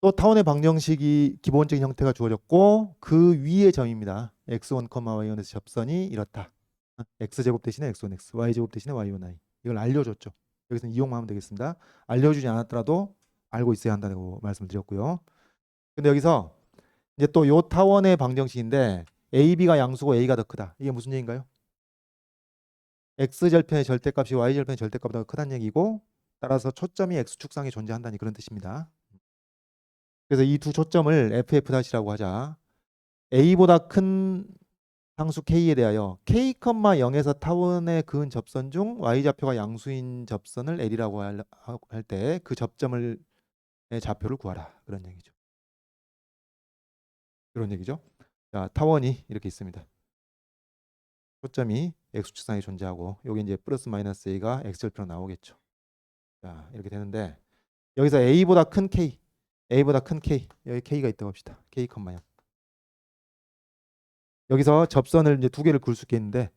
또 타원의 방정식이 기본적인 형태가 주어졌고 그 위의 점입니다. x1, y1에서 접선이 이렇다. 어, x제곱 대신에 x1x, y제곱 대신에 y1y. 이걸 알려줬죠. 여기서 이용만 하면 되겠습니다. 알려주지 않았더라도 알고 있어야 한다고 말씀을 드렸고요. 근데 여기서 이제 또 요 타원의 방정식인데 AB가 양수고 A가 더 크다. 이게 무슨 얘기인가요? X절편의 절대값이 Y절편의 절대값보다 크다는 얘기고 따라서 초점이 X축상에 존재한다는 그런 뜻입니다. 그래서 이 두 초점을 FF-라고 하자. A보다 큰 상수 K에 대하여 K, 0에서 타원에 그은 접선 중 Y좌표가 양수인 접선을 L이라고 할 때 그 접점을 의 좌표를 구하라. 그런 얘기죠. 그런 얘기죠. 자, 타원이 이렇게 있습니다. 초점이 x축상에 존재하고 여기 이제 플러스 마이너스 a가 x절표로 나오겠죠. 자, 이렇게 되는데 여기서 a보다 큰 k, a보다 큰 k, 여기 k가 있다고 합시다. k, 0. 여기서 접선을 이제 두 개를 그을 수 있겠는데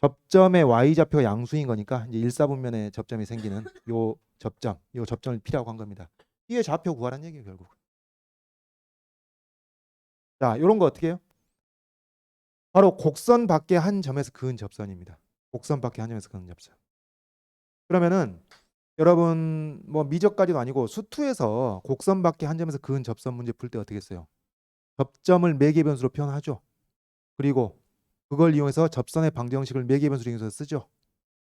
접점의 y 좌표가 양수인 거니까 이제 일사분면의 접점이 생기는 요 접점, 요 접점을 P라고 한 겁니다. 이게 좌표 구하라는 얘기예요, 결국. 자, 요런 거 어떻게 해요? 바로 곡선 밖에 한 점에서 그은 접선입니다. 곡선 밖에 한 점에서 그은 접선. 그러면은 여러분 뭐 미적까지도 아니고 수투에서 곡선 밖에 한 점에서 그은 접선 문제 풀 때 어떻게 했어요? 접점을 매개 변수로 표현하죠. 그리고 그걸 이용해서 접선의 방정식을 매개 변수로 이용해서 쓰죠.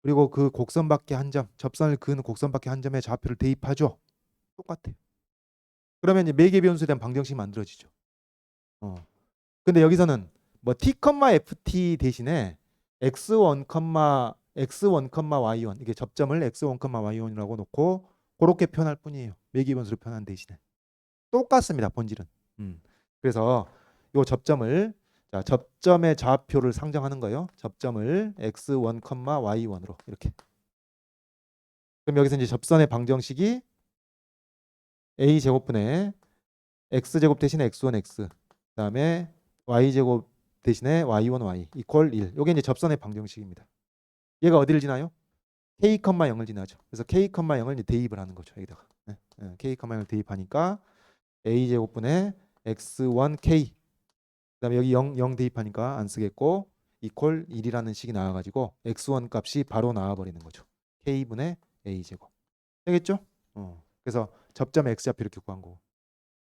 그리고 그 곡선 밖에 한 점, 접선을 그은 곡선 밖에 한 점에 좌표를 대입하죠. 똑같아요. 그러면 이제 매개 변수에 대한 방정식이 만들어지죠. 어. 근데 여기서는 뭐 t, ft 대신에 x1, x1, y1 이게 접점을 x1, y1이라고 놓고 그렇게 표현할 뿐이에요. 매개 변수로 표현한 대신에 똑같습니다. 본질은. 음. 그래서 이 접점을 자, 접점의 좌표를 상정하는 거예요. 접점을 x1, y1으로 이렇게. 그럼 여기서 이제 접선의 방정식이 a 제곱분의 x 제곱 대신에 x1, x 그다음에 y 제곱 대신에 y1, y 이퀄 1. 요게 이제 접선의 방정식입니다. 얘가 어디를 지나요? k, 0을 지나죠. 그래서 k, 0을 이제 대입을 하는 거죠. 여기다가. 네. 네. k, 0을 대입하니까 a 제곱분의 x1k 그다음에 여기 0, 0 대입하니까 안 쓰겠고 이퀄 1이라는 식이 나와 가지고 x1 값이 바로 나와 버리는 거죠. k분의 a 제곱. 되겠죠? 어. 그래서 접점 x 좌표 이렇게 구한 거고.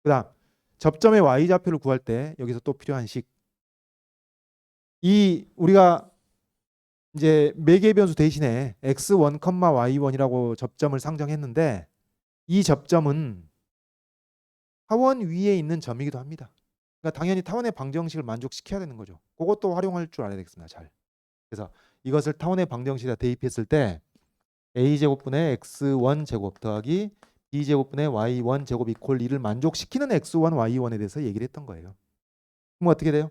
그다음 접점의 y 좌표를 구할 때 여기서 또 필요한 식. 이 우리가 이제 매개 변수 대신에 x1, y1이라고 접점을 상정했는데 이 접점은 타원 위에 있는 점이기도 합니다. 그러니까 당연히 타원의 방정식을 만족시켜야 되는 거죠. 그것도 활용할 줄 알아야 되겠습니다. 잘. 그래서 이것을 타원의 방정식에 대입했을 때 a 제곱분의 x1 제곱 더하기 b 제곱분의 y1 제곱 이퀄 2를 만족시키는 x1, y1에 대해서 얘기를 했던 거예요. 그럼 어떻게 돼요?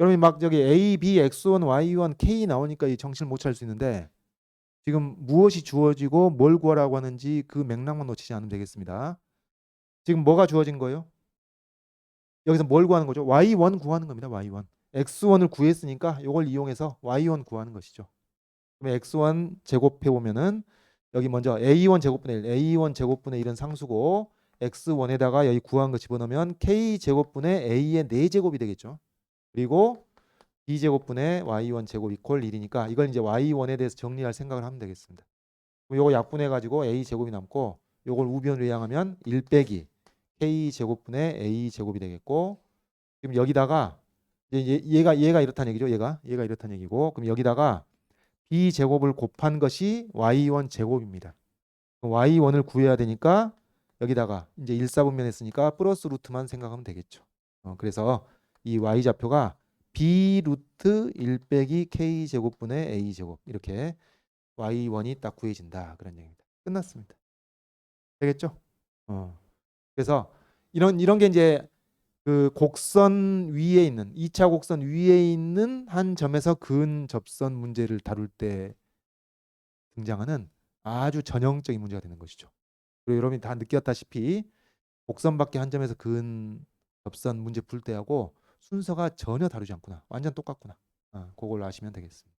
여러분이 막 저기 a, b, x1, y1, k 나오니까 이 정신을 못 차릴 수 있는데 지금 무엇이 주어지고 뭘 구하라고 하는지 그 맥락만 놓치지 않으면 되겠습니다. 지금 뭐가 주어진 거예요? 여기서 뭘 구하는 거죠? y1 구하는 겁니다. y1. x1을 구했으니까 이걸 이용해서 y1 구하는 것이죠. 그럼 x1 제곱해 보면은 여기 먼저 a1 제곱분의 1, a1 제곱분의 1은 상수고 x1에다가 여기 구한 거 집어넣으면 k 제곱분의 a의 4제곱이 되겠죠. 그리고 b 제곱분의 y1 제곱 이퀄 1이니까 이걸 이제 y1에 대해서 정리할 생각을 하면 되겠습니다. 요거 약분해 가지고 a 제곱이 남고 요걸 우변으로 이항하면 1 빼기 k 제곱분의 a 제곱이 되겠고 지금 여기다가 이제 얘가 얘가 이렇다는 얘기죠. 얘가 얘가 이렇다는 얘기고 그럼 여기다가 b 제곱을 곱한 것이 y1 제곱입니다. y1을 구해야 되니까 여기다가 이제 일사분면 했으니까 플러스 루트만 생각하면 되겠죠. 어, 그래서 이 y 좌표가 b 루트 1 빼기 k 제곱분의 a 제곱 이렇게 y1이 딱 구해진다 그런 얘기입니다. 끝났습니다. 되겠죠? 어. 그래서 이런 이런 게 이제 그 곡선 위에 있는 2차 곡선 위에 있는 한 점에서 근 접선 문제를 다룰 때 등장하는 아주 전형적인 문제가 되는 것이죠. 그리고 여러분이 다 느꼈다시피 곡선 밖에 한 점에서 근 접선 문제 풀 때하고 순서가 전혀 다르지 않구나. 완전 똑같구나. 아, 그걸 아시면 되겠습니다.